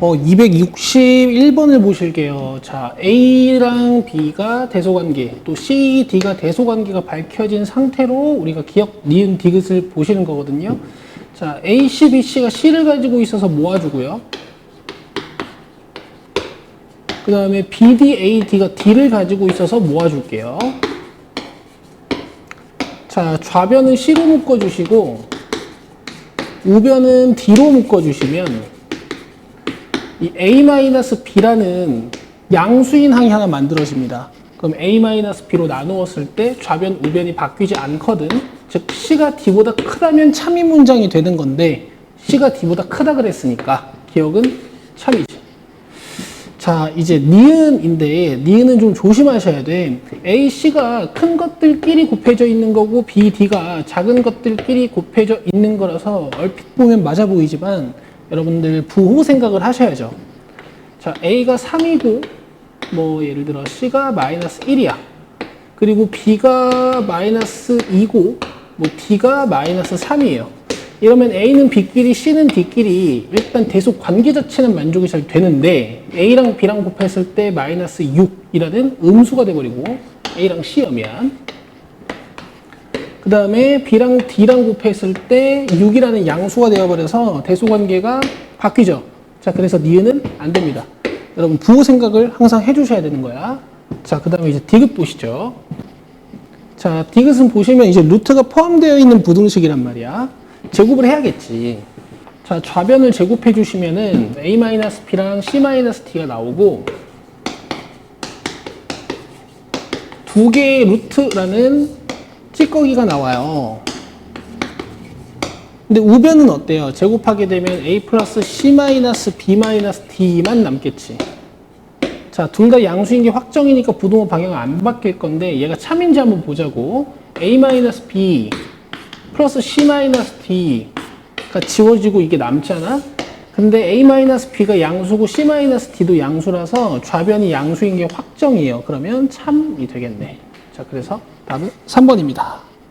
어, 261번을 보실게요. 자, A랑 B가 대소관계, 또 C, D가 대소관계가 밝혀진 상태로 우리가 기억, 니은, 디귿을 보시는 거거든요. 자, A, C, B, C가 C를 가지고 있어서 모아주고요. 그 다음에 B, D, A, D가 D를 가지고 있어서 모아줄게요. 자, 좌변은 C로 묶어주시고, 우변은 D로 묶어주시면, 이 A-B라는 양수인 항이 하나 만들어집니다. 그럼 A-B로 나누었을 때 좌변, 우변이 바뀌지 않거든. 즉, C가 D보다 크다면 참인 문장이 되는 건데, C가 D보다 크다 그랬으니까, 기억은 참이지. 자, 이제 니은인데, 니은은 좀 조심하셔야 돼. A, C가 큰 것들끼리 곱해져 있는 거고, B, D가 작은 것들끼리 곱해져 있는 거라서 얼핏 보면 맞아 보이지만, 여러분들 부호 생각을 하셔야죠. 자, A가 3이고, 뭐, 예를 들어 C가 마이너스 1이야. 그리고 B가 마이너스 2고, 뭐, D가 마이너스 3이에요. 이러면 A는 B끼리, C는 D끼리 일단 대속 관계 자체는 만족이 잘 되는데, A랑 B랑 곱했을 때 마이너스 6이라는 음수가 돼버리고, A랑 C여면, 그 다음에 B랑 D랑 곱했을 때 6이라는 양수가 되어버려서 대소관계가 바뀌죠. 자, 그래서 니은은 안 됩니다. 여러분, 부호 생각을 항상 해주셔야 되는 거야. 자, 그 다음에 이제 디귿 보시죠. 자, 디귿은 보시면 이제 루트가 포함되어 있는 부등식이란 말이야. 제곱을 해야겠지. 자, 좌변을 제곱해 주시면은 A-B랑 C-D가 나오고 두 개의 루트라는 찌꺼기가 나와요. 근데 우변은 어때요? 제곱하게 되면 a 플러스 c 마이너스 b 마이너스 d만 남겠지. 자, 둘 다 양수인 게 확정이니까 부동호 방향은 안 바뀔 건데 얘가 참인지 한번 보자고. a 마이너스 b 플러스 c 마이너스 d가 지워지고 이게 남잖아. 근데 a 마이너스 b가 양수고 c 마이너스 d도 양수라서 좌변이 양수인 게 확정이에요. 그러면 참이 되겠네. 자, 그래서 답은 3번입니다.